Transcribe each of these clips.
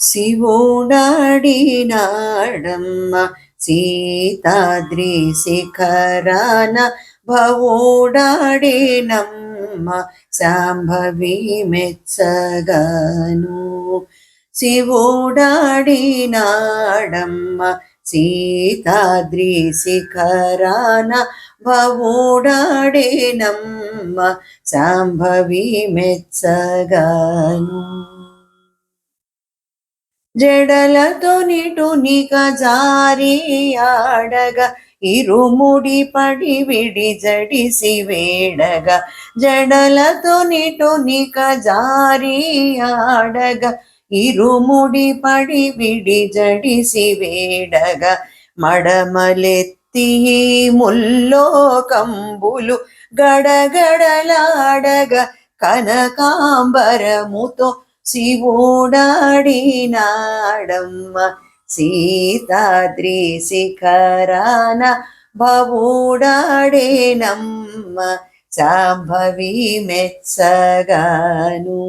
శివోడాడినాడమ్మ సీతాద్రి శిఖరాన భవోడాడినమ్మ శాంభవి మెచ్చగాను. శివోడాడినాడమ్మ సీతాద్రి శిఖరాన భవోడాడినమ్మ శాంభవి మెచ్చగాను. జడలతో నిటునిక జారి ఆడగా ఇరుముడి పడి విడి జడిసి వేడగా జడలతో నిటునిక జారి ఆడగా ఇరుముడి పడి విడి జడిసి వేడగా మడమలెత్తి ముల్లోకంబులు గడగడలాడగా కనకాంబరముతో శివోడాడినాడమ్మ సీతాద్రి శిఖరాన భవుడాడేనమ్మ శాంభవి మెచ్చగాను.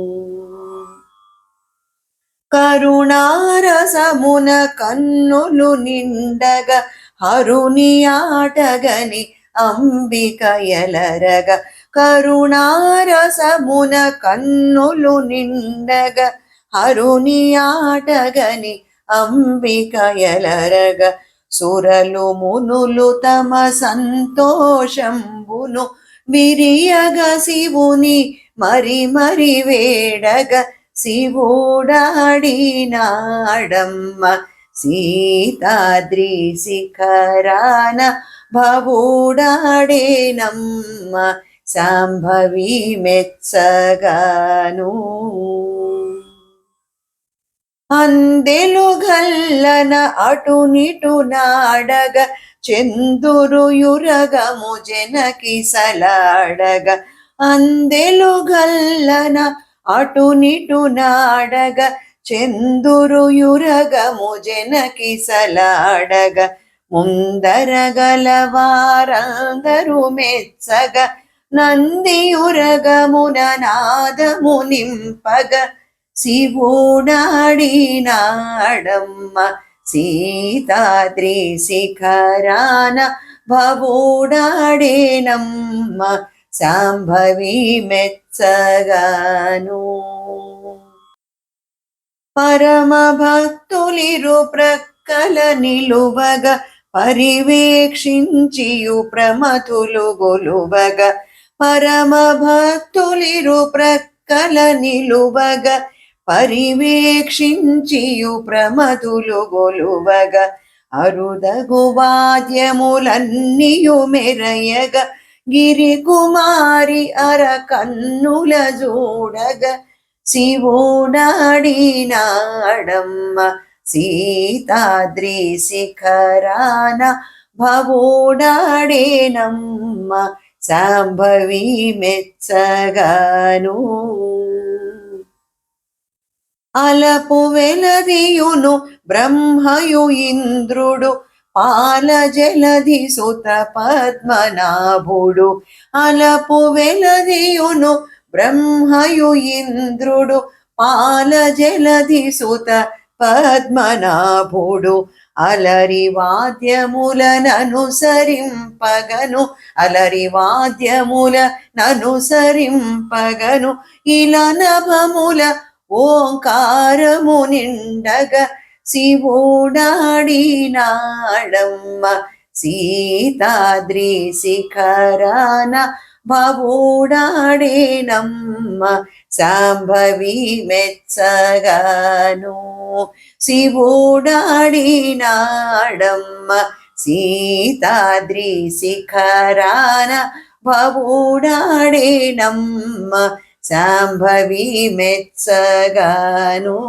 కరుణారసమున కన్నులు నిండగా హరుని ఆటగని అంబిక ఎలరగ కరుణారసమున కన్నులు నిండగ హరుని ఆటగని అంబికయలరగ. సురలు మునులు తమ సంతోషంబును విరియగ శివుని మరి మరి వేడగ. శివుడాడినాడమ్మ సీతాద్రి శిఖరాన భవుడాడేనమ్మ శాంభవి మెచ్చగాను అందెలు గల్లన అటునిటు నాడగ చందురు యురగము జనకి సలాడగ. అందెలు గల్లన అటునిటు నాడగ చందురు యురగము జనకి సలాడగ. ముందర గలవారందరు మెచ్చగ నందియురగమున నాదము నింపగ శివుడాడినాడమ్మ సీతాద్రి శిఖరాన భవుడాడేనమ్మ సాంభవి మెచ్చగాను పరమ భక్తులిరు ప్రక్కల నిలువగ పరివేక్షించియు ప్రమతులు గొలువగ పరమ భక్తులిరు ప్రక్కల నిలువగ పరివేక్షించియు ప్రమదులు గొలువగ అరుదగు వాద్యములన్నీయు మెరయగ గిరి కుమారి అర కన్నుల చూడగ శివుడాడినాడమ్మ సీతాద్రి శిఖరాన భవోడాడేనమ్మ సంభవి మెచ్చగాను అలపు వెలదియును బ్రహ్మయు ఇంద్రుడు పాల జలధి సుత పద్మనాభుడు. అలపు వెలదియును బ్రహ్మయు ఇంద్రుడు పాల జలధి సుత పద్మనాభుడు. అలరి వాద్యములననుసరింపగను అలరి వాద్యముల ననుసరింపగను ఇలా నభముల ఓంకారము నిండగ శివుడాడినాడమ్మ సీతాద్రి శిఖరాన భవుడాడేనమ్మ శాంభవి మెచ్చగాను. శివోడాడినాడమ్మ సీతాద్రి శిఖరాన భవుడాడేనమ్మ శాంభవి మెచ్చగాను.